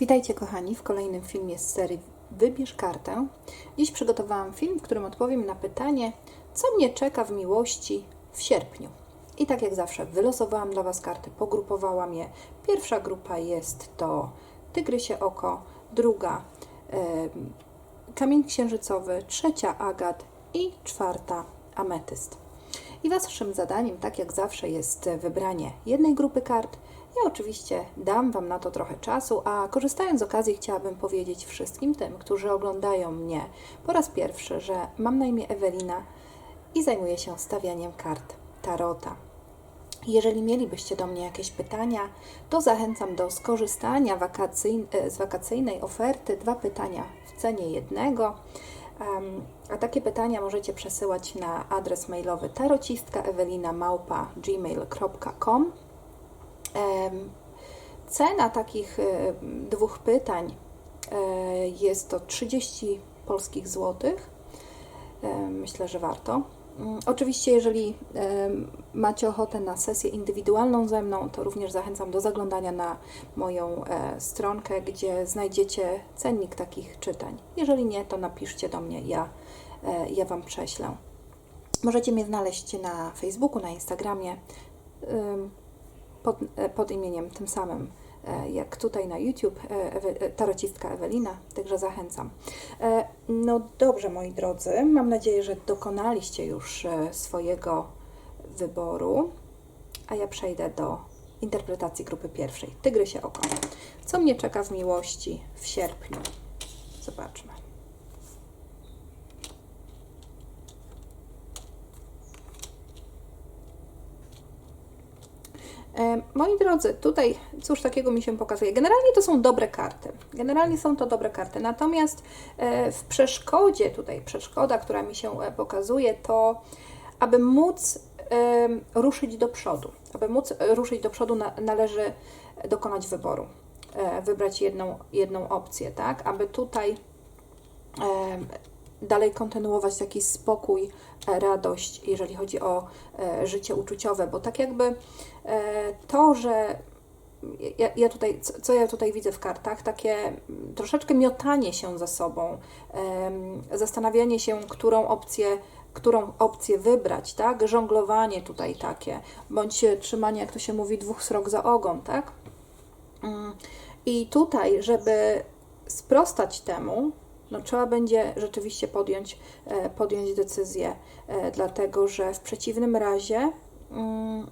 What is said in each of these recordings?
Witajcie kochani w kolejnym filmie z serii Wybierz kartę. Dziś przygotowałam film, w którym odpowiem na pytanie, co mnie czeka w miłości w sierpniu. I tak jak zawsze wylosowałam dla Was karty, pogrupowałam je. Pierwsza grupa jest to Tygrysie Oko, druga e, Kamień Księżycowy, trzecia Agat i czwarta Ametyst. I Waszym zadaniem, tak jak zawsze, jest wybranie jednej grupy kart. Ja oczywiście dam Wam na to trochę czasu, a korzystając z okazji chciałabym powiedzieć wszystkim tym, którzy oglądają mnie po raz pierwszy, że mam na imię Ewelina i zajmuję się stawianiem kart Tarota. Jeżeli mielibyście do mnie jakieś pytania, to zachęcam do skorzystania e, z wakacyjnej oferty. Dwa pytania w cenie jednego. Um, a takie pytania możecie przesyłać na adres mailowy tarocistaewelina.gmail.com Cena takich e, dwóch pytań e, jest to 30 polskich złotych. E, myślę, że warto. Mm, Oczywiście, jeżeli macie ochotę na sesję indywidualną ze mną, to również zachęcam do zaglądania na moją stronkę, gdzie znajdziecie cennik takich czytań. Jeżeli nie, to napiszcie do mnie, ja, ja Wam prześlę. Możecie mnie znaleźć na Facebooku, na Instagramie pod, e, pod imieniem tym samym e, jak tutaj na YouTube, e, tarocistka Ewelina, także zachęcam. No dobrze, moi drodzy, mam nadzieję, że dokonaliście już swojego wyboru, a ja przejdę do interpretacji grupy pierwszej. Tygrysie oko. Co mnie czeka w miłości w sierpniu? Zobaczmy. Moi drodzy, tutaj cóż takiego mi się pokazuje. Generalnie to są dobre karty. Generalnie są to dobre karty. Natomiast e, w przeszkodzie, tutaj przeszkoda, która mi się e, pokazuje, to aby móc ruszyć do przodu. Aby móc e, ruszyć do przodu, na, należy dokonać wyboru. Wybrać jedną, jedną opcję, tak? Aby tutaj dalej kontynuować taki spokój, e, radość, jeżeli chodzi o e, życie uczuciowe, bo tak jakby e, to, że ja, ja tutaj, co- ja tutaj widzę w kartach, takie troszeczkę miotanie się za sobą, zastanawianie się, którą opcję, którą opcję wybrać, tak? Żonglowanie tutaj takie, bądź trzymanie, jak to się mówi, dwóch srok za ogon, tak? Mm, I tutaj, żeby sprostać temu, no, trzeba będzie rzeczywiście podjąć, e, podjąć decyzję, e, dlatego że w przeciwnym razie mm,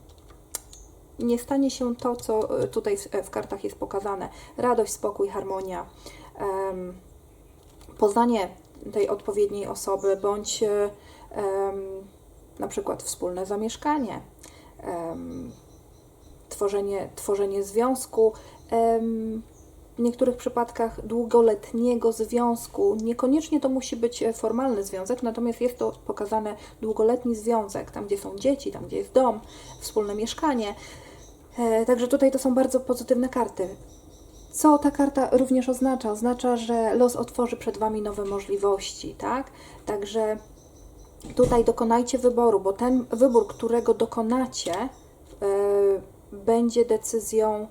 nie stanie się to, co e, tutaj w, kartach jest pokazane. Radość, spokój, harmonia, poznanie tej odpowiedniej osoby, bądź na przykład wspólne zamieszkanie, tworzenie, tworzenie związku. W niektórych przypadkach długoletniego związku. Niekoniecznie to musi być e, formalny związek, natomiast jest to pokazane długoletni związek, tam gdzie są dzieci, tam gdzie jest dom, wspólne mieszkanie. E, Także tutaj to są bardzo pozytywne karty. Co ta karta również oznacza? Oznacza, że los otworzy przed Wami nowe możliwości, tak? Także tutaj dokonajcie wyboru, bo ten wybór, którego dokonacie, e, będzie decyzją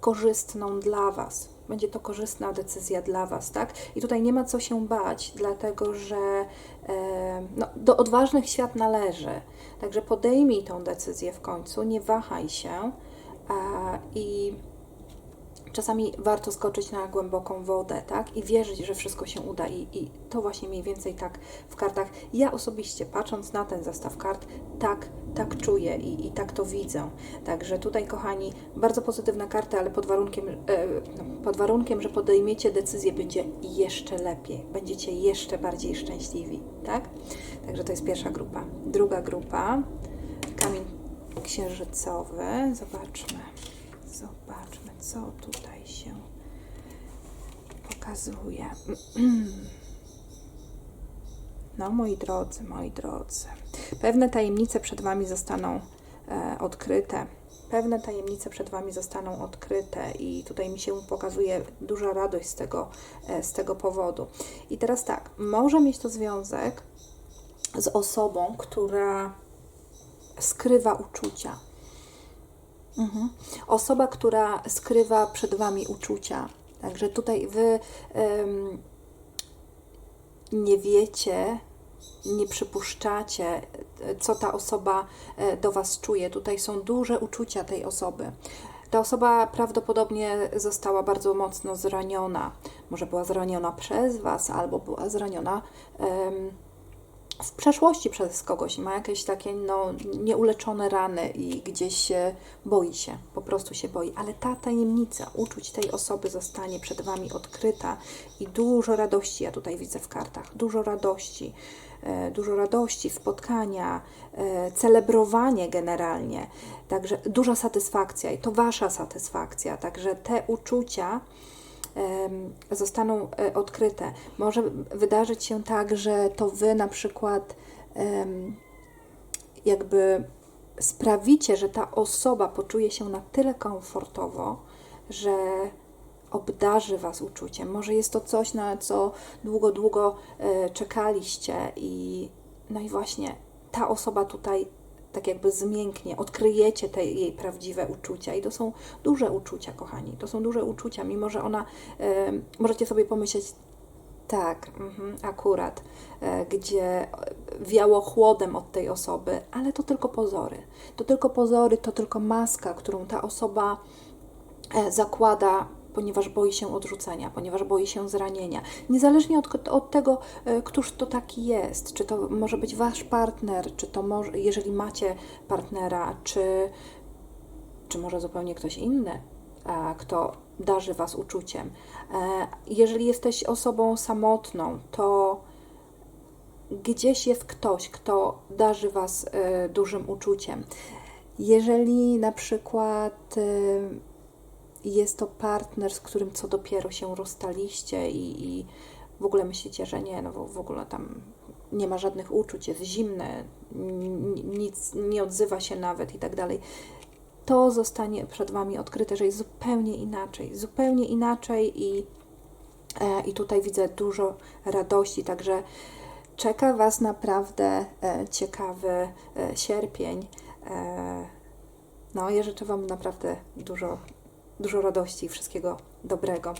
korzystną dla Was. Będzie to korzystna decyzja dla Was, tak? I tutaj nie ma co się bać, dlatego że e, no, do odważnych świat należy. Także podejmij tą decyzję w końcu, nie wahaj się a, i czasami warto skoczyć na głęboką wodę, tak? I wierzyć, że wszystko się uda. I, I to właśnie mniej więcej tak w kartach. Ja osobiście, patrząc na ten zestaw kart, tak, tak czuję i, i tak to widzę. Także tutaj, kochani, bardzo pozytywna karta, ale pod warunkiem, e, no, pod warunkiem, że podejmiecie decyzję, będzie jeszcze lepiej. Będziecie jeszcze bardziej szczęśliwi, tak? Także to jest pierwsza grupa. Druga grupa, kamień księżycowy. Zobaczmy. Co tutaj się pokazuje. No, moi drodzy, moi drodzy, pewne tajemnice przed Wami zostaną e, odkryte. Pewne tajemnice przed Wami zostaną odkryte, i tutaj mi się pokazuje duża radość z tego, e, z tego powodu. I teraz tak, może mieć to związek z osobą, która skrywa uczucia. Mhm. Osoba, która skrywa przed Wami uczucia, Także tutaj wy em, nie wiecie, nie przypuszczacie, co ta osoba e, do Was czuje. Tutaj są duże uczucia tej osoby. Ta osoba prawdopodobnie została bardzo mocno zraniona. Może była zraniona przez Was, albo była zraniona em, w przeszłości przez kogoś. Ma jakieś takie no, nieuleczone rany i gdzieś się boi się, po prostu się boi. Ale ta tajemnica uczuć tej osoby zostanie przed Wami odkryta i dużo radości ja tutaj widzę w kartach. Dużo radości e, dużo radości, spotkania, e, celebrowanie generalnie. Także duża satysfakcja i to Wasza satysfakcja. Także te uczucia zostaną e, odkryte. Może wydarzyć się tak, że to Wy na przykład jakby sprawicie, że ta osoba poczuje się na tyle komfortowo, że obdarzy Was uczuciem. Może jest to coś, na co długo, długo e, czekaliście i no i właśnie ta osoba tutaj tak jakby zmięknie, odkryjecie te jej prawdziwe uczucia i to są duże uczucia, kochani, to są duże uczucia, mimo że ona, e, możecie sobie pomyśleć, tak, mhm, akurat, e, gdzie wiało chłodem od tej osoby, ale to tylko pozory. To tylko pozory, to tylko maska, którą ta osoba e, zakłada, ponieważ boi się odrzucenia, ponieważ boi się zranienia. Niezależnie od, od tego, e, któż to taki jest, czy to może być wasz partner, czy to może, jeżeli macie partnera, czy, czy może zupełnie ktoś inny, e, kto darzy was uczuciem. E, Jeżeli jesteś osobą samotną, to gdzieś jest ktoś, kto darzy Was dużym uczuciem. Jeżeli na przykład jest to partner, z którym co dopiero się rozstaliście i, i w ogóle myślicie, że nie, no w- ogóle tam nie ma żadnych uczuć, jest zimny, n- nic nie odzywa się nawet i tak dalej, to zostanie przed Wami odkryte, że jest zupełnie inaczej, zupełnie inaczej i, e, i tutaj widzę dużo radości, także czeka Was naprawdę e, ciekawy e, sierpień. E, no, ja życzę Wam naprawdę dużo, dużo radości i wszystkiego dobrego.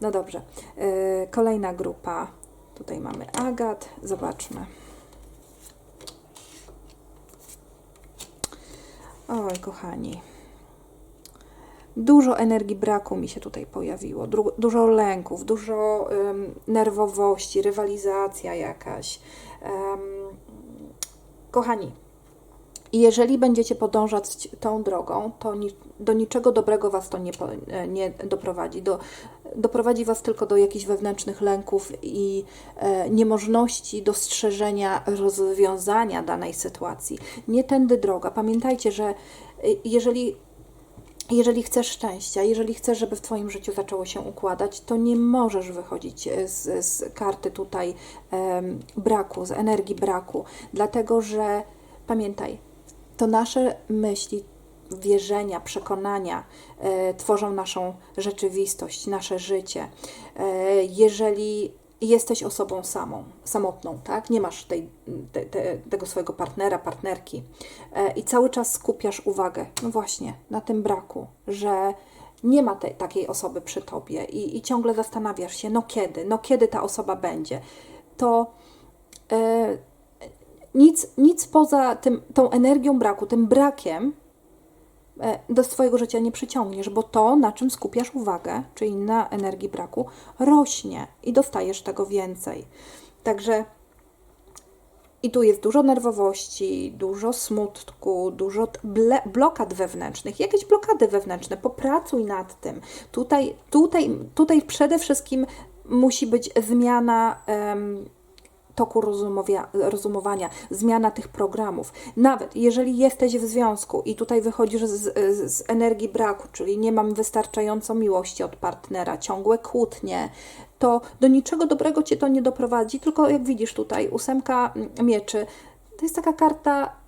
No dobrze, e, kolejna grupa. Tutaj mamy Agat, zobaczmy. Oj, kochani. Dużo energii braku mi się tutaj pojawiło, dru- dużo lęków, dużo ym, nerwowości, rywalizacja jakaś. Kochani, jeżeli będziecie podążać tą drogą, to ni- do niczego dobrego Was to nie, e, nie doprowadzi. Do, doprowadzi Was tylko do jakichś wewnętrznych lęków i e, niemożności dostrzeżenia rozwiązania danej sytuacji. Nie tędy droga. Pamiętajcie, że e, jeżeli jeżeli chcesz szczęścia, jeżeli chcesz, żeby w Twoim życiu zaczęło się układać, to nie możesz wychodzić z, z karty tutaj braku, z energii braku, dlatego że pamiętaj, to nasze myśli, wierzenia, przekonania e, tworzą naszą rzeczywistość, nasze życie. E, jeżeli jesteś osobą samą, samotną, tak? Nie masz tej, te, te, tego swojego partnera, partnerki e, i cały czas skupiasz uwagę, no właśnie, na tym braku, że nie ma tej, takiej osoby przy tobie i, i ciągle zastanawiasz się, no kiedy, no kiedy ta osoba będzie, to e, nic, nic poza tym, tą energią braku, tym brakiem e, do swojego życia nie przyciągniesz, bo to, na czym skupiasz uwagę, czyli na energii braku, rośnie i dostajesz tego więcej. Także i tu jest dużo nerwowości, dużo smutku, dużo blokad wewnętrznych. Jakieś blokady wewnętrzne, popracuj nad tym. Tutaj, tutaj, tutaj przede wszystkim musi być zmiana. em, toku rozumowania, zmiana tych programów. Nawet jeżeli jesteś w związku i tutaj wychodzisz z, z, energii braku, czyli nie mam wystarczająco miłości od partnera, ciągłe kłótnie, to do niczego dobrego cię to nie doprowadzi, tylko jak widzisz tutaj, ósemka mieczy, to jest taka karta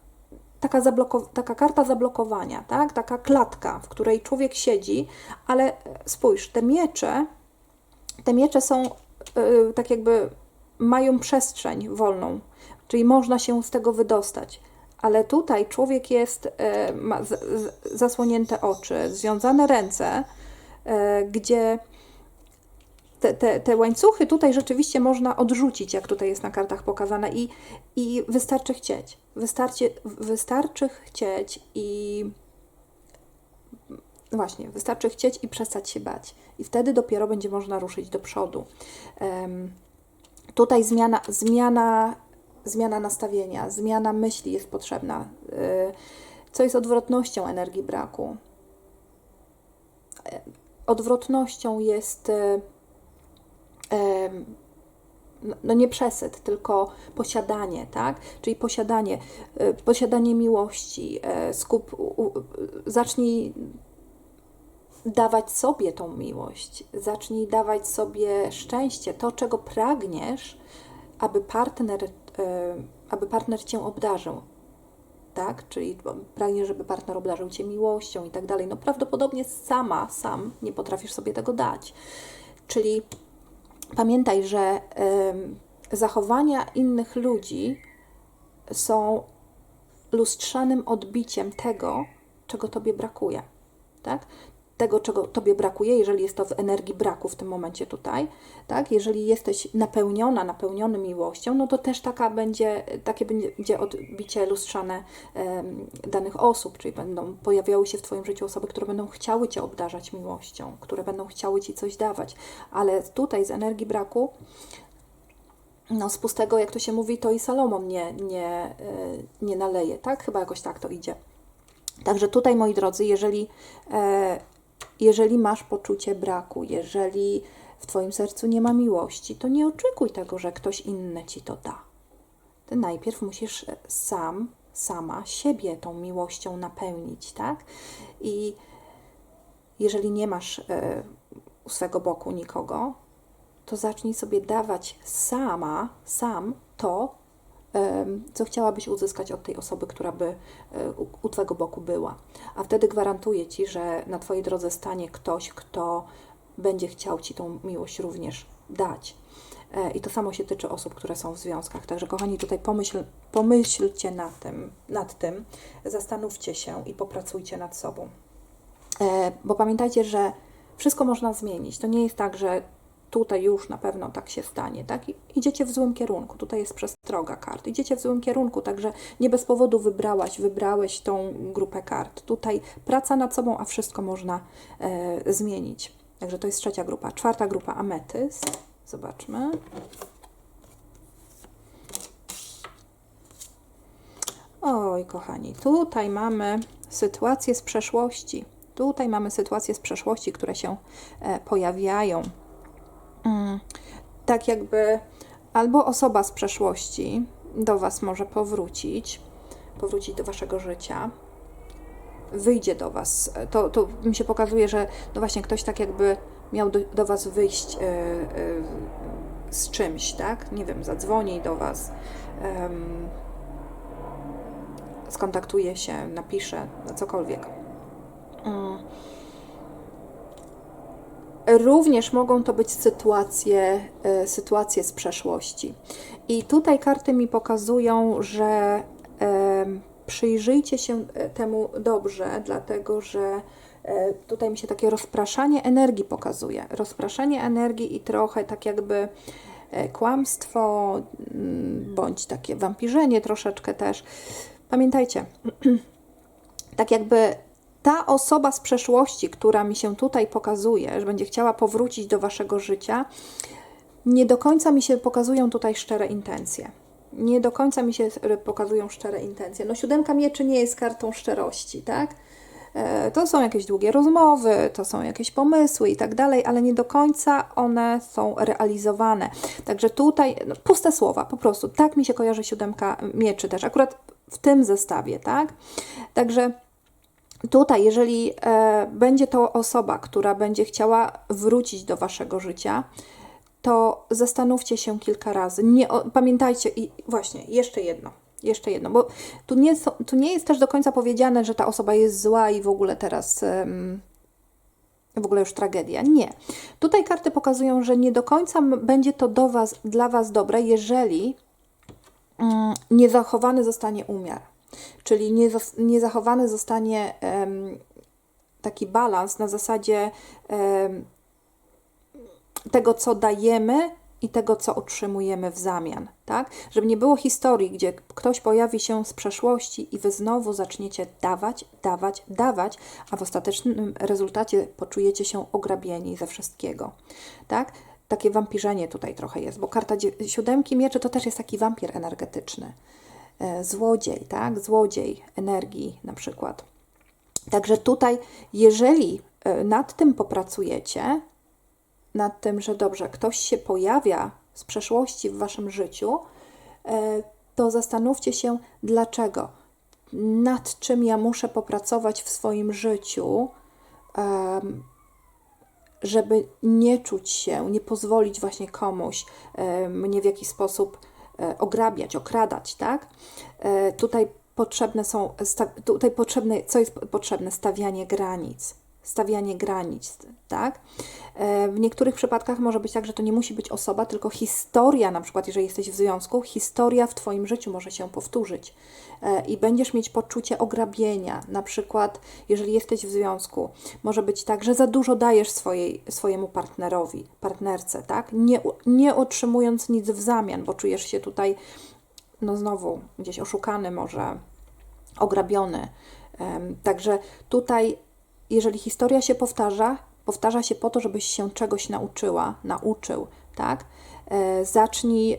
taka, zabloko- taka karta zablokowania, tak? taka klatka, w której człowiek siedzi, ale spójrz, te miecze, te miecze są yy, tak jakby mają przestrzeń wolną, czyli można się z tego wydostać. Ale tutaj człowiek jest, e, ma zasłonięte oczy, związane ręce, e, gdzie te, te, te łańcuchy tutaj rzeczywiście można odrzucić, jak tutaj jest na kartach pokazane, i, i wystarczy chcieć. Wystarczy, wystarczy chcieć i właśnie, wystarczy chcieć i przestać się bać. I wtedy dopiero będzie można ruszyć do przodu. Um, tutaj zmiana, zmiana, zmiana nastawienia, zmiana myśli jest potrzebna, y, co jest odwrotnością energii braku. Odwrotnością jest y, no nie przesyt, tylko posiadanie, tak? Czyli posiadanie, y, posiadanie miłości, skup, zacznij dawać sobie tą miłość, zacznij dawać sobie szczęście, to czego pragniesz, aby partner, aby partner cię obdarzył. Tak? Czyli pragniesz, żeby partner obdarzył cię miłością i tak dalej. No prawdopodobnie sama, sam nie potrafisz sobie tego dać. Czyli pamiętaj, że zachowania innych ludzi są lustrzanym odbiciem tego, czego tobie brakuje. Tak? Tego, czego Tobie brakuje, jeżeli jest to w energii braku w tym momencie tutaj, tak? Jeżeli jesteś napełniona, napełniony miłością, no to też taka będzie, takie będzie odbicie lustrzane um, danych osób, czyli będą pojawiały się w Twoim życiu osoby, które będą chciały Cię obdarzać miłością, które będą chciały Ci coś dawać, ale tutaj z energii braku no, z pustego, jak to się mówi, to i Salomon nie, nie, e, nie naleje, tak? Chyba jakoś tak to idzie. Także tutaj, moi drodzy, jeżeli e, jeżeli masz poczucie braku, jeżeli w Twoim sercu nie ma miłości, to nie oczekuj tego, że ktoś inny ci to da. Ty najpierw musisz sam, sama siebie tą miłością napełnić, tak? I jeżeli nie masz e, u swego boku nikogo, to zacznij sobie dawać sama, sam to, co chciałabyś uzyskać od tej osoby, która by e, u Twojego boku była. A wtedy gwarantuję Ci, że na Twojej drodze stanie ktoś, kto będzie chciał Ci tą miłość również dać. E, I to samo się tyczy osób, które są w związkach. Także, kochani, tutaj pomyśl, pomyślcie nad tym, nad tym, zastanówcie się i popracujcie nad sobą. E, bo pamiętajcie, że wszystko można zmienić. To nie jest tak, że tutaj już na pewno tak się stanie, tak? Idziecie w złym kierunku, tutaj jest przestroga kart. Idziecie w złym kierunku, także nie bez powodu wybrałaś, wybrałeś tą grupę kart. Tutaj praca nad sobą, a wszystko można e, zmienić. Także to jest trzecia grupa. Czwarta grupa ametyst. Zobaczmy. Oj, kochani, tutaj mamy sytuacje z przeszłości. Tutaj mamy sytuacje z przeszłości, które się e, pojawiają Mm, tak jakby albo osoba z przeszłości do Was może powrócić, powrócić do Waszego życia, wyjdzie do Was. To, to mi się pokazuje, że no właśnie ktoś tak jakby miał do, do Was wyjść yy, yy, z czymś, tak? Nie wiem, zadzwoni do Was, yy, skontaktuje się, napisze, cokolwiek. Mm. Również mogą to być sytuacje, e, sytuacje z przeszłości. I tutaj karty mi pokazują, że przyjrzyjcie się e, temu dobrze, dlatego że e, tutaj mi się takie rozpraszanie energii pokazuje. Rozpraszanie energii i trochę tak jakby kłamstwo, mm, bądź takie wampirzenie troszeczkę też. Pamiętajcie, tak jakby ta osoba z przeszłości, która mi się tutaj pokazuje, że będzie chciała powrócić do waszego życia, nie do końca mi się pokazują tutaj szczere intencje. Nie do końca mi się pokazują szczere intencje. No, siódemka mieczy nie jest kartą szczerości, tak? E, to są jakieś długie rozmowy, to są jakieś pomysły i tak dalej, ale nie do końca one są realizowane. Także tutaj no, puste słowa, po prostu. Tak mi się kojarzy siódemka mieczy też, akurat w tym zestawie, tak? Także Tutaj, jeżeli e, będzie to osoba, która będzie chciała wrócić do waszego życia, to zastanówcie się kilka razy. Nie, pamiętajcie, i właśnie, jeszcze jedno, jeszcze jedno, bo tu nie, tu nie jest też do końca powiedziane, że ta osoba jest zła i w ogóle teraz. w ogóle już tragedia. Nie. Tutaj karty pokazują, że nie do końca będzie to do was, dla Was dobre, jeżeli mm, nie zachowany zostanie umiar. Czyli nie, nie zachowany zostanie taki balans na zasadzie tego, co dajemy i tego, co otrzymujemy w zamian, tak? Żeby nie było historii, gdzie ktoś pojawi się z przeszłości i wy znowu zaczniecie dawać, dawać, dawać, a w ostatecznym rezultacie poczujecie się ograbieni ze wszystkiego, tak? Takie wampirzenie tutaj trochę jest, bo karta siódemki mieczy to też jest taki wampir energetyczny. E, Złodziej, tak? Złodziej energii na przykład. Także tutaj, jeżeli e, nad tym popracujecie, nad tym, że dobrze, ktoś się pojawia z przeszłości w waszym życiu, e, to zastanówcie się, dlaczego, nad czym ja muszę popracować w swoim życiu, żeby nie czuć się, nie pozwolić właśnie komuś mnie w jakiś sposób ograbiać, okradać, tak? E, Tutaj potrzebne są, tutaj potrzebne, co jest potrzebne? Stawianie granic. Stawianie granic, tak? E, W niektórych przypadkach może być tak, że to nie musi być osoba, tylko historia, na przykład jeżeli jesteś w związku, historia w Twoim życiu może się powtórzyć E, i będziesz mieć poczucie ograbienia. Na przykład, jeżeli jesteś w związku, może być tak, że za dużo dajesz swojej, swojemu partnerowi, partnerce, tak? Nie, nie otrzymując nic w zamian, bo czujesz się tutaj, no znowu, gdzieś oszukany, może ograbiony. Także tutaj, jeżeli historia się powtarza, powtarza się po to, żebyś się czegoś nauczyła, nauczył, tak? E, Zacznij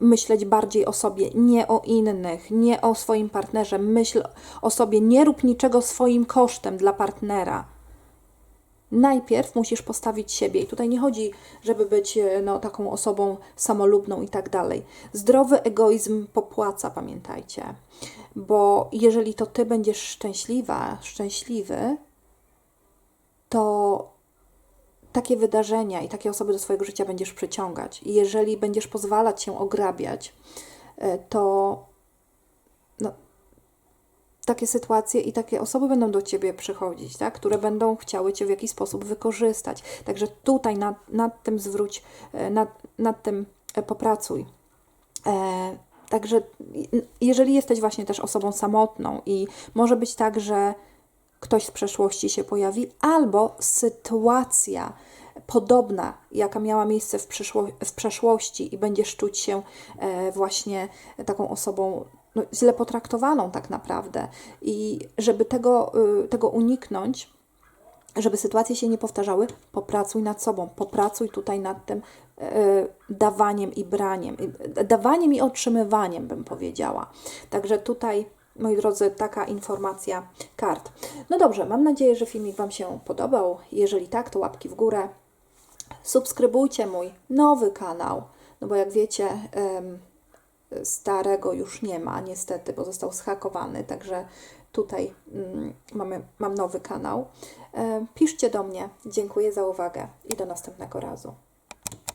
myśleć bardziej o sobie, nie o innych, nie o swoim partnerze. Myśl o sobie, nie rób niczego swoim kosztem dla partnera. Najpierw musisz postawić siebie. I tutaj nie chodzi, żeby być e, no, taką osobą samolubną i tak dalej. Zdrowy egoizm popłaca, pamiętajcie. Bo jeżeli to ty będziesz szczęśliwa, szczęśliwy, to takie wydarzenia i takie osoby do swojego życia będziesz przyciągać. I jeżeli będziesz pozwalać się ograbiać, e, to takie sytuacje i takie osoby będą do ciebie przychodzić, tak? które będą chciały cię w jakiś sposób wykorzystać. Także tutaj nad, nad tym zwróć, e, nad, nad tym e, popracuj. E, Także jeżeli jesteś właśnie też osobą samotną i może być tak, że ktoś z przeszłości się pojawi, albo sytuacja podobna, jaka miała miejsce w, w przeszłości i będziesz czuć się e, właśnie taką osobą no, źle potraktowaną tak naprawdę. I żeby tego, y, tego uniknąć, żeby sytuacje się nie powtarzały, popracuj nad sobą, popracuj tutaj nad tym e, dawaniem i braniem, dawaniem i otrzymywaniem, bym powiedziała. Także tutaj, moi drodzy, taka informacja kart. No dobrze, mam nadzieję, że filmik Wam się podobał. Jeżeli tak, to łapki w górę. Subskrybujcie mój nowy kanał, no bo jak wiecie, em, starego już nie ma, niestety, bo został zhakowany, także tutaj mm, mamy, mam nowy kanał. E, Piszcie do mnie. Dziękuję za uwagę i do następnego razu.